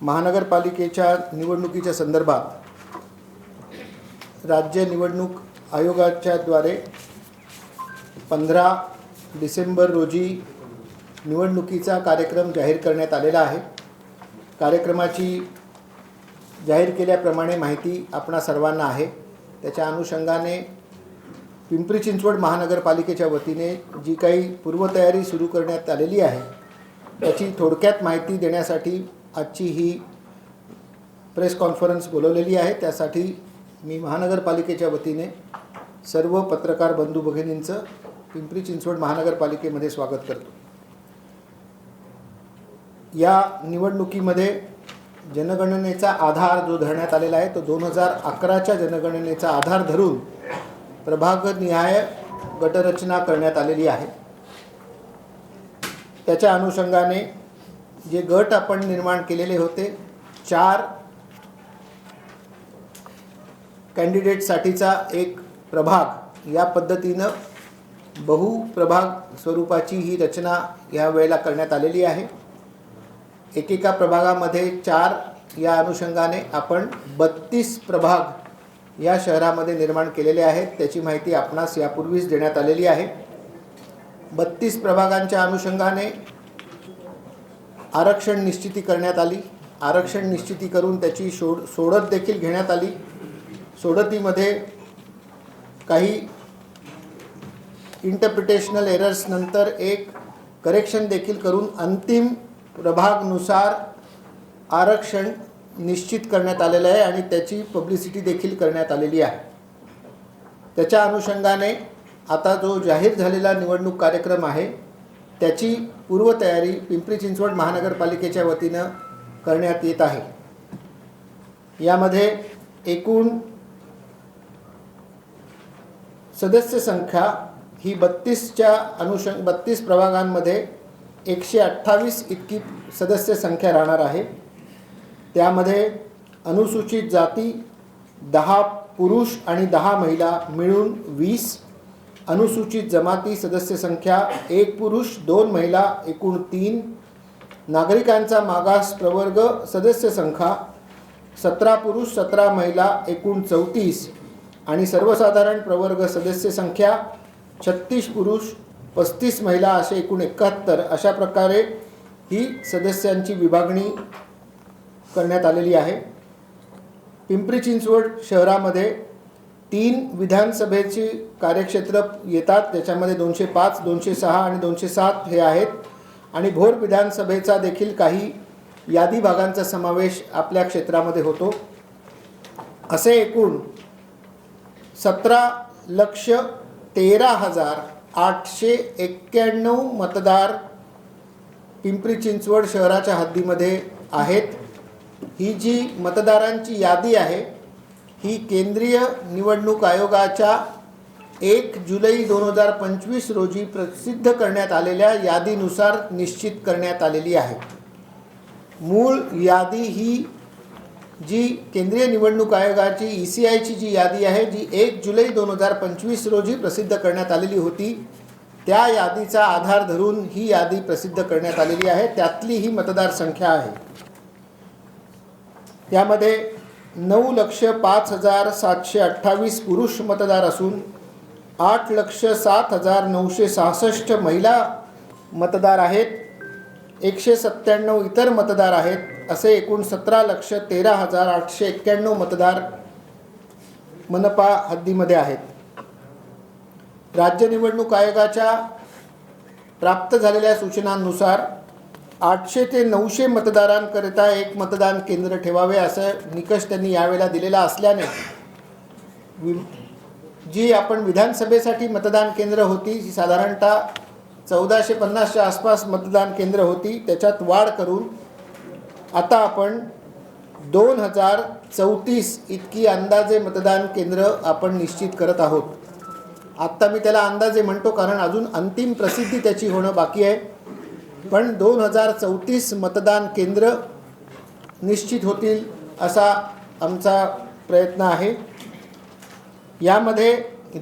महानगरपालिकेच्या निवडणुकीच्या संदर्भात राज्य निवडणूक आयोगाच्या द्वारे पंधरा डिसेंबर रोजी निवडणुकीचा कार्यक्रम जाहीर करण्यात आलेला आहे. कार्यक्रमाची जाहीर केल्याप्रमाणे माहिती आपणा सर्वांना आहे. त्याच्या अनुषंगाने पिंपरी चिंचवड महानगरपालिकेच्या वतीने जी काही पूर्वतयारी सुरू करण्यात आलेली आहे त्याची थोडक्यात माहिती देण्यासाठी आजची ही प्रेस कॉन्फरन्स बोलवलेली आहे. त्यासाठी मी महानगरपालिकेच्या वतीने सर्व पत्रकार बंधू भगिनींचं पिंपरी चिंचवड महानगरपालिकेमध्ये स्वागत करतो. या निवडणुकीमध्ये जनगणनेचा आधार जो धरण्यात आलेला आहे तो दोन हजार अकराच्या जनगणनेचा आधार धरून प्रभागनिहाय गटरचना करण्यात आलेली आहे. त्याच्या अनुषंगाने जे गट आपण निर्माण केलेले होते चार कॅन्डिडेटसाठीचा एक प्रभाग या पद्धतीनं बहुप्रभाग स्वरूपाची ही रचना या वेळेला करण्यात आलेली आहे. एकेका प्रभागामध्ये चार या अनुषंगाने आपण बत्तीस प्रभाग या शहरामध्ये निर्माण केलेले आहेत त्याची माहिती आपणास यापूर्वीच देण्यात आलेली आहे. बत्तीस प्रभागांच्या अनुषंगाने आरक्षण निश्चिती करण्यात आली. आरक्षण निश्चिती करून त्याची सोड सोडत देखील घेण्यात आली. सोडतीमध्ये काही इंटरप्रिटेशनल एरर्स नंतर एक करेक्शन देखील करून अंतिम प्रभागनुसार आरक्षण निश्चित करण्यात आलेलं आहे आणि त्याची पब्लिसिटी देखील करण्यात आलेली आहे. त्याच्या अनुषंगाने आता जो जाहीर झालेला निवडणूक कार्यक्रम आहे त्याची पूर्वतयारी पिंपरी चिंचवड महानगरपालिकेच्या वतीनं करण्यात येत आहे. यामध्ये एकूण सदस्य संख्या ही बत्तीसच्या अनुषंग बत्तीस प्रभागांमध्ये एकशे अठ्ठावीस इतकी सदस्य संख्या राहणार आहे. त्यामध्ये अनुसूचित जाती दहा पुरुष आणि दहा महिला मिळून वीस अनुसूचित जमाती सदस्य संख्या एक पुरुष दोन महिला एकूण तीन. नागरिकांचा मागास प्रवर्ग सदस्य संख्या सतरा पुरुष सतरा महिला एकूण चौतीस. आणि सर्वसाधारण प्रवर्ग सदस्य संख्या छत्तीस पुरुष पस्तीस महिला असे एकूण एकाहत्तर. अशा प्रकारे ही सदस्यांची विभागणी करण्यात आलेली आहे. पिंपरी चिंचवड शहरामध्ये तीन विधानसभेची कार्यक्षेत्र येतात. त्याच्यामध्ये दोनशे पाच दोनशे सहा आणि दोनशे सात हे आहेत. आणि भोर विधानसभेचा देखील काही यादी भागांचा समावेश आपल्या क्षेत्रामध्ये होतो. असे एकूण सतरा लक्ष तेरा हजार आठशे एक्क्याण्णव मतदार पिंपरी चिंचवड शहराच्या हद्दीमध्ये आहेत. ही जी मतदारांची यादी आहे ही केंद्रीय निवडणूक आयोगाच्या एक जुलै दोन हजार पंचवीस रोजी प्रसिद्ध करण्यात आलेल्या यादीनुसार निश्चित करण्यात आलेली आहे. मूळ यादी ही जी केंद्रीय निवडणूक आयोगाची ई सी आयची जी यादी आहे जी एक जुलै दोन हजार पंचवीस रोजी प्रसिद्ध करण्यात आलेली होती त्या यादीचा आधार धरून ही यादी प्रसिद्ध करण्यात आलेली आहे. त्यातली ही मतदारसंख्या आहे. यामध्ये नऊ लक्ष पाच हजार सातशे अठ्ठावीस पुरुष मतदार असून आठ लक्ष सात हजार नऊशे सहासष्ट महिला मतदार आहेत. एकशे सत्त्याण्णव इतर मतदार आहेत असे एकूण सतरा लक्ष तेरा हजार आठशे एक्क्याण्णव मतदार मनपा हद्दीमध्ये आहेत. राज्य निवडणूक आयोगाच्या प्राप्त झालेल्या सूचनांनुसार आठशे ते नऊशे मतदारांकरिता एक मतदान केंद्र ठेवावे असं निकष त्यांनी यावेळेला दिलेला असल्याने वि जी आपण विधानसभेसाठी मतदान केंद्र होती जी साधारणतः चौदाशे पन्नासच्या आसपास मतदान केंद्र होती त्याच्यात वाढ करून आता आपण दोन हजार चौतीस इतकी अंदाजे मतदान केंद्र आपण निश्चित करत आहोत. आत्ता मी त्याला अंदाजे म्हणतो कारण अजून अंतिम प्रसिद्धी त्याची होणं बाकी आहे. पण दोन हजार चौतीस मतदान केंद्र निश्चित होतील असा आमचा प्रयत्न आहे. यामध्ये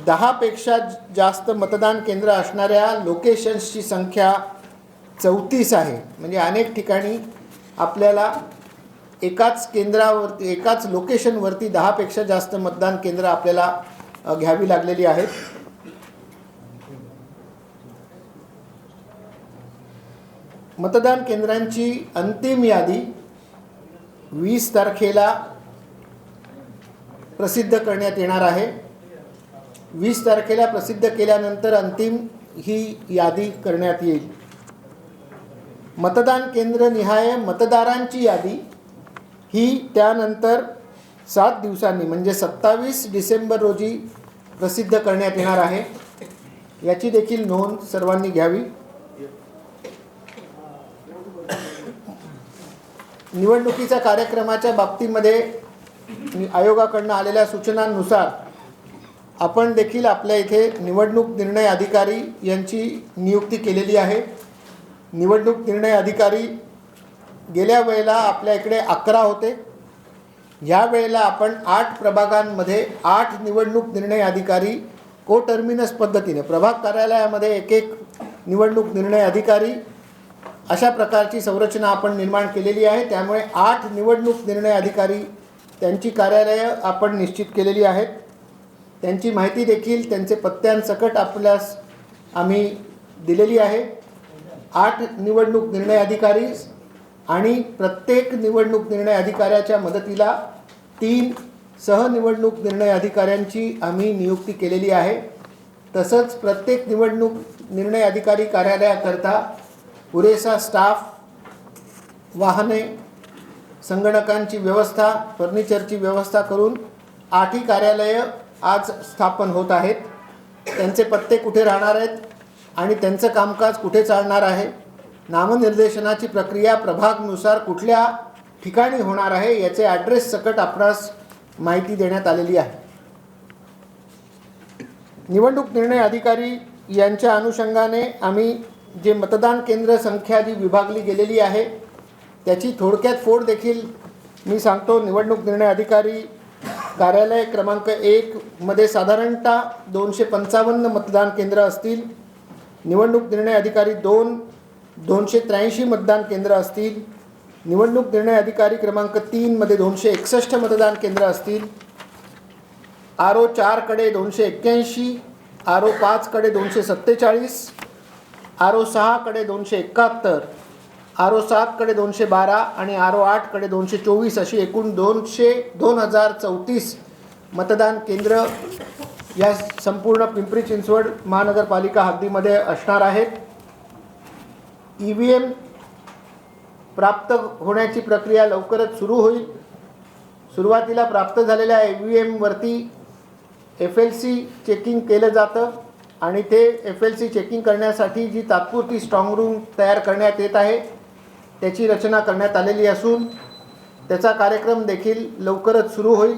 दहापेक्षा जास्त मतदान केंद्र असणाऱ्या लोकेशन्सची संख्या चौतीस आहे. म्हणजे अनेक ठिकाणी आपल्याला एकाच केंद्रावरती एकाच लोकेशनवरती दहापेक्षा जास्त मतदान केंद्र आपल्याला घ्यावी लागलेली आहेत. मतदान केंद्रांची अंतिम यादी वीस तारखेला प्रसिद्ध करण्यात येणार आहे. वीस तारखेला प्रसिद्ध केल्यानंतर अंतिम ही यादी करण्यात येईल. मतदान केंद्र निहाय मतदारांची यादी. ही त्यानंतर सात दिवसांनी म्हणजे सत्तावीस डिसेंबर रोजी प्रसिद्ध करण्यात येणार आहे. याची देखील नोंद सर्वांनी घ्यावी. निवडणुकीच्या कार्यक्रमाच्या बाबतीमध्ये आयोगाकडनं आलेल्या सूचनांनुसार आपण देखील आपल्या इथे निवडणूक निर्णय अधिकारी यांची नियुक्ती केलेली आहे. निवडणूक निर्णय अधिकारी गेल्या वेळेला आपल्या इकडे अकरा होते. ह्या वेळेला आपण आठ प्रभागांमध्ये आठ निवडणूक निर्णय अधिकारी को टर्मिनस पद्धतीने प्रभाग कार्यालयामध्ये एक एक निवडणूक निर्णय अधिकारी अशा प्रकारची संरचना आपण निर्माण केलेली आहे. त्यामुळे आठ निवडणूक निर्णय अधिकारी त्यांची कार्यालयं आपण निश्चित केलेली आहेत. त्यांची माहिती देखील त्यांचे पत्त्यांसकट आपल्यास आम्ही दिलेली आहे. आठ निवडणूक निर्णय अधिकारी आणि प्रत्येक निवडणूक निर्णय अधिकाऱ्याच्या मदतीला तीन सहनिवडणूक निर्णय अधिकाऱ्यांची आम्ही नियुक्ती केलेली आहे. तसंच प्रत्येक निवडणूक निर्णय अधिकारी कार्यालयाकरता पुरेसा स्टाफ वाहने संगणकांची व्यवस्था फर्निचरची व्यवस्था करून आठही कार्यालयं आज स्थापन होत आहेत. त्यांचे पत्ते कुठे राहणार आहेत आणि त्यांचं कामकाज कुठे चालणार आहे? नामनिर्देशनाची प्रक्रिया प्रभागनुसार कुठल्या ठिकाणी होणार आहे याचे ॲड्रेस सकट आपणास माहिती देण्यात आलेली आहे. निवडणूक निर्णय अधिकारी यांच्या अनुषंगाने आम्ही जे मतदान केंद्र संख्या जी विभागली गेलेली आहे त्याची थोडक्यात फोड देखील मी सांगतो. निवडणूक निर्णय अधिकारी कार्यालय क्रमांक एकमध्ये साधारणतः दोनशे पंचावन्न मतदान केंद्र असतील. निवडणूक निर्णय अधिकारी दोन दोनशे त्र्याऐंशी मतदान केंद्र असतील. निवडणूक निर्णय अधिकारी क्रमांक तीनमध्ये दोनशे एकसष्ट मतदान केंद्र असतील. आर ओ चारकडे दोनशे एक्क्याऐंशी आर ओ पाचकडे दोनशे सत्तेचाळीस आर ओ सहाकडे दोनशे एकाहत्तर आर ओ सातकडे दोनशे बारा आणि आर ओ आठकडे दोनशे चोवीस अशी एकूण दोनशे दोन हजार चौतीस मतदान केंद्र या संपूर्ण पिंपरी चिंचवड महानगरपालिका हद्दीमध्ये असणार आहेत. ई व्ही एम प्राप्त होण्याची प्रक्रिया लवकरच सुरू होईल. सुरुवातीला प्राप्त झालेल्या ई व्ही एमवरती एफ एल सी चेकिंग केलं जातं. आणि ते एफ एल सी चेकिंग करण्यासाठी जी तात्पुरती स्ट्रॉंग रूम तयार करण्यात येत आहे त्याची रचना करण्यात आलेली असून त्याचा कार्यक्रम देखील लवकरच सुरू होईल.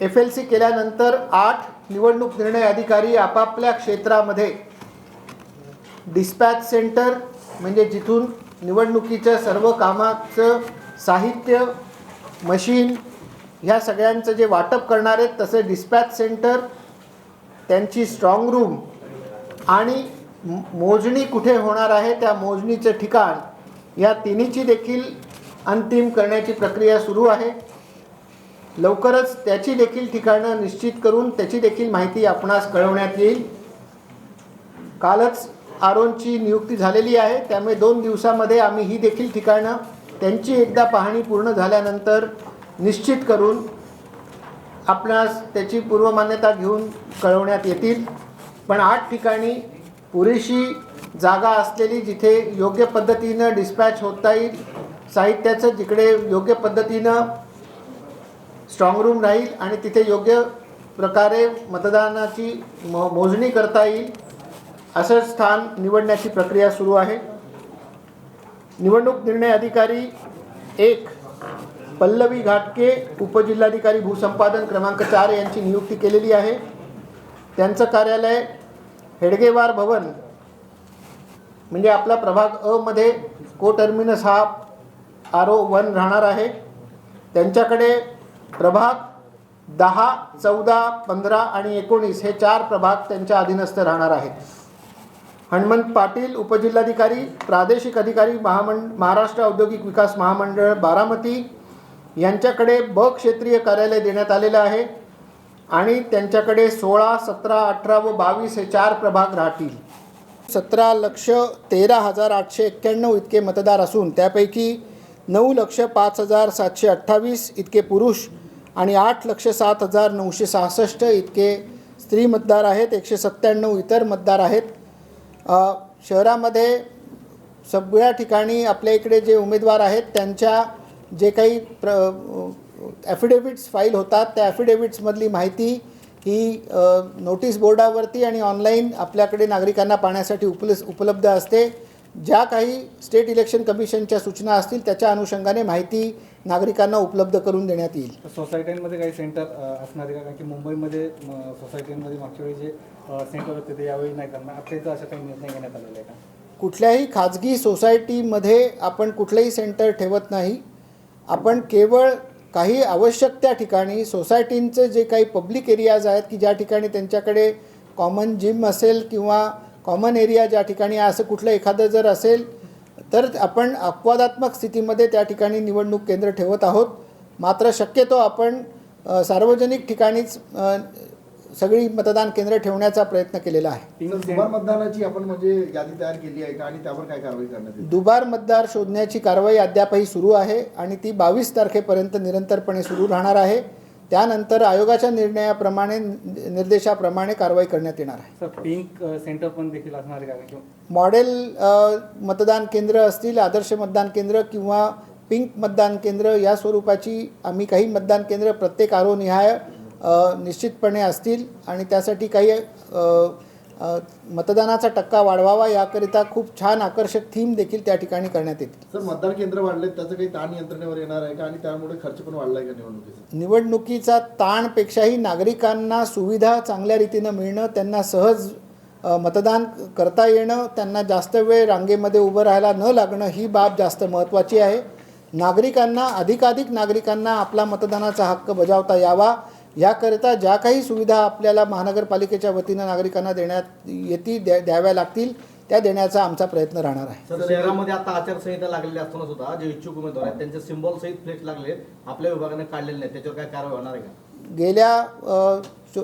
एफ एल सी केल्यानंतर आठ निवडणूक निर्णय अधिकारी आपापल्या क्षेत्रामध्ये डिस्पॅच सेंटर म्हणजे जिथून निवडणुकीच्या सर्व कामाचं साहित्य मशीन ह्या सगळ्यांचं जे वाटप करणार आहेत तसे डिस्पॅच सेंटर त्यांची स्ट्रॉंग रूम आणि मोजणी कुठे होणार आहे त्या मोजणीचं ठिकाण या तिन्हीची देखील अंतिम करण्याची प्रक्रिया सुरू आहे. लवकरच त्याची देखील ठिकाणं निश्चित करून त्याची देखील माहिती आपणास कळवण्यात येईल. कालच आरोनची नियुक्ती झालेली आहे त्यामुळे दोन दिवसामध्ये आम्ही ही देखील ठिकाणं त्यांची एकदा पाहणी पूर्ण झाल्यानंतर निश्चित करून आपणास त्याची पूर्वमान्यता घेऊन कळवण्यात येतील. पण आठ ठिकाणी पुरेशी जागा असलेली जिथे योग्य पद्धतीनं डिस्पॅच होता येईल साहित्याचं जिकडे योग्य पद्धतीनं स्ट्रॉंग रूम राहील आणि तिथे योग्य प्रकारे मतदानाची मो मोजणी करता येईल असं स्थान निवडण्याची प्रक्रिया सुरू आहे. निवडणूक निर्णय अधिकारी एक पल्लवी घाटके उपजिल्हाधिकारी भूसंपादन क्रमांक चार यांची नियुक्ती केलेली आहे. त्यांचं कार्यालय हेडगेवार भवन म्हणजे आपला प्रभाग अ मध्ये को टर्मिनस हा आर ओ वन राहणार आहे. त्यांच्याकडे प्रभाग दहा चौदा पंधरा आणि एकोणीस हे चार प्रभाग त्यांच्या अधीनस्थ राहणार आहेत. हनुमंत पाटील उपजिल्हाधिकारी प्रादेशिक अधिकारी महामंड महाराष्ट्र औद्योगिक विकास महामंडळ बारामती यांच्याकडे ब क्षेत्रीय कार्यालय देण्यात आलेलं आहे आणि त्यांच्याकडे सोळा सतरा अठरा व बावीस हे चार प्रभाग राहतील. सतरा लक्ष तेरा हजार आठशे एक्क्याण्णव इतके मतदार असून त्यापैकी नऊ लक्ष पाच हजार सातशे अठ्ठावीस इतके पुरुष आणि आठ लक्ष सात हजार नऊशे सहासष्ट इतके स्त्री मतदार आहेत एकशे सत्त्याण्णव इतर मतदार आहेत. शहरामध्ये सगळ्या ठिकाणी आपल्या इकडे जे उमेदवार आहेत त्यांच्या जे काही प्र ॲफिडेविट्स फाईल होतात त्या ॲफिडेविट्समधली माहिती ही नोटीस बोर्डावरती आणि ऑनलाईन आपल्याकडे नागरिकांना पाहण्यासाठी उपल उपलब्ध असते. ज्या काही स्टेट इलेक्शन कमिशनच्या सूचना असतील त्याच्या अनुषंगाने माहिती नागरिकांना उपलब्ध करून देण्यात येईल. सोसायट्यांमध्ये काही सेंटर असणार आहे का? कारण की मुंबईमध्ये सोसायटींमध्ये मागच्या वेळी जे सेंटर होते ते यावेळी नाही करणार. इथं असा काही निर्णय घेण्यात आलेला आहे का? कुठल्याही खाजगी सोसायटीमध्ये आपण कुठलंही सेंटर ठेवत नाही. आपण केवळ काही आवश्यक त्या ठिकाणी सोसायटींचे जे काही पब्लिक एरियाज आहेत की ज्या ठिकाणी त्यांच्याकडे कॉमन जिम असेल किंवा कॉमन एरिया ज्या ठिकाणी असं कुठलं एखादं जर असेल तर आपण अपवादात्मक स्थितीमध्ये त्या ठिकाणी निवडणूक केंद्र ठेवत आहोत. मात्र शक्यतो आपण सार्वजनिक ठिकाणीच सगळी मतदान केंद्र ठेवण्याचा प्रयत्न केलेला आहे. सें- दुबार मतदानाची आपण म्हणजे यादी तयार केली आहे का आणि त्यावर काय कारवाई करण्यात येईल? दुबार मतदार शोधण्याची कारवाई अद्यापही सुरू आहे आणि ती बावीस तारखेपर्यंत निरंतरपणे सुरू राहणार आहे. त्यानंतर आयोगाच्या निर्णयाप्रमाणे निर्देशाप्रमाणे कारवाई करण्यात येणार आहे. सर पिंक सेंटर पण देखील असणार आहे का? कारण की मॉडेल मतदान केंद्र असतील आदर्श मतदान केंद्र किंवा पिंक मतदान केंद्र या स्वरूपाची आम्ही काही मतदान केंद्र प्रत्येक आरोनिहाय निश्चितपणे असतील आणि त्यासाठी काही मतदानाचा टक्का वाढवावा याकरिता खूप छान आकर्षक थीम देखील त्या ठिकाणी करण्यात येतील सर मतदान केंद्र वाढले त्याचं काही ताण यंत्रणेवर येणार आहे का? आणि त्यामुळे खर्च पण वाढलाय का निवडणुकीचा? निवडणुकीचा ताणपेक्षाही नागरिकांना सुविधा चांगल्या रीतीनं मिळणं त्यांना सहज मतदान करता येणं त्यांना जास्त वेळ रांगेमध्ये उभं राहायला न लागणं ही बाब जास्त महत्त्वाची आहे. नागरिकांना अधिकाधिक नागरिकांना आपला मतदानाचा हक्क बजावता यावा. याकरिता ज्या काही सुविधा आपल्याला महानगरपालिकेच्या वतीनं नागरिकांना देण्यात येतील द्या द्याव्या लागतील त्या देण्याचा आमचा प्रयत्न राहणार आहे. सर शहरामध्ये आता आचारसंहिता लागलेली असताना सुद्धा जे इच्छुक उमेदवार आहेत त्यांचे सिम्बॉल सहित फ्लेक्स लागले आपल्या विभागाने काढलेले नाही त्याच्यावर काय कारवाई होणार आहे का? गेल्या अ, चो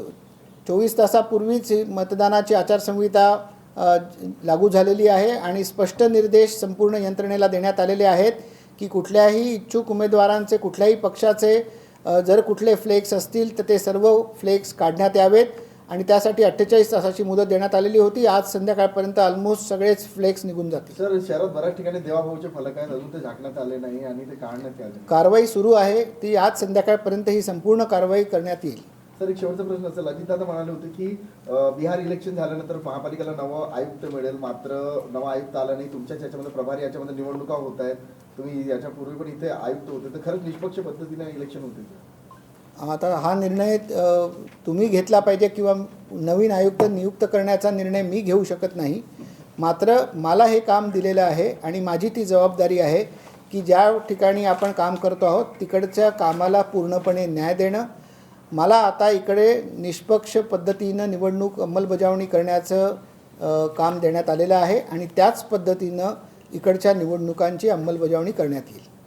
चोवीस तासापूर्वीच ही मतदानाची आचारसंहिता अ, लागू झालेली आहे आणि स्पष्ट निर्देश संपूर्ण यंत्रणेला देण्यात आलेले आहेत की कुठल्याही इच्छुक उमेदवारांचे कुठल्याही पक्षाचे जर कुठले फ्लेक्स असतील तर ते सर्व फ्लेक्स काढण्यात यावेत. आणि त्यासाठी अठ्ठेचाळीस तासाची मुदत देण्यात आलेली होती. आज संध्याकाळपर्यंत ऑलमोस्ट सगळेच फ्लेक्स निघून जातील. सर शहरात बऱ्याच ठिकाणी देवाभाऊचे फलक आहेत. अजून ते झाकण्यात आले नाही आणि ते काढण्यात आले कारवाई सुरू आहे. ती आज संध्याकाळपर्यंत ही संपूर्ण कारवाई करण्यात येईल. सर एक शेवटचा प्रश्न. असेल अजितदादा म्हणाले होते की बिहार इलेक्शन झाल्यानंतर महापालिकेला नवं आयुक्त मिळेल. मात्र नवा आयुक्त आला नाही. तुमच्याच याच्यामध्ये प्रभारी याच्यामध्ये निवडणुका होत आहेत. तुम्ही याच्यापूर्वी पण इथे आयुक्त होते तर खरंच निष्पक्ष पद्धतीने इलेक्शन होते आता हा निर्णय तुम्ही घेतला पाहिजे किंवा नवीन आयुक्त नियुक्त करण्याचा निर्णय मी घेऊ शकत नाही. मात्र मला हे काम दिलेलं आहे आणि माझी ती जबाबदारी आहे की ज्या ठिकाणी आपण काम करतो आहोत तिकडच्या कामाला पूर्णपणे न्याय देणं. मला आता इकडे निष्पक्ष पद्धतीनं निवडणूक अंमलबजावणी करण्याचं काम देण्यात आलेलं आहे आणि त्याच पद्धतीनं इकडच्या निवडणुकांची अंमलबजावणी करण्यात येईल.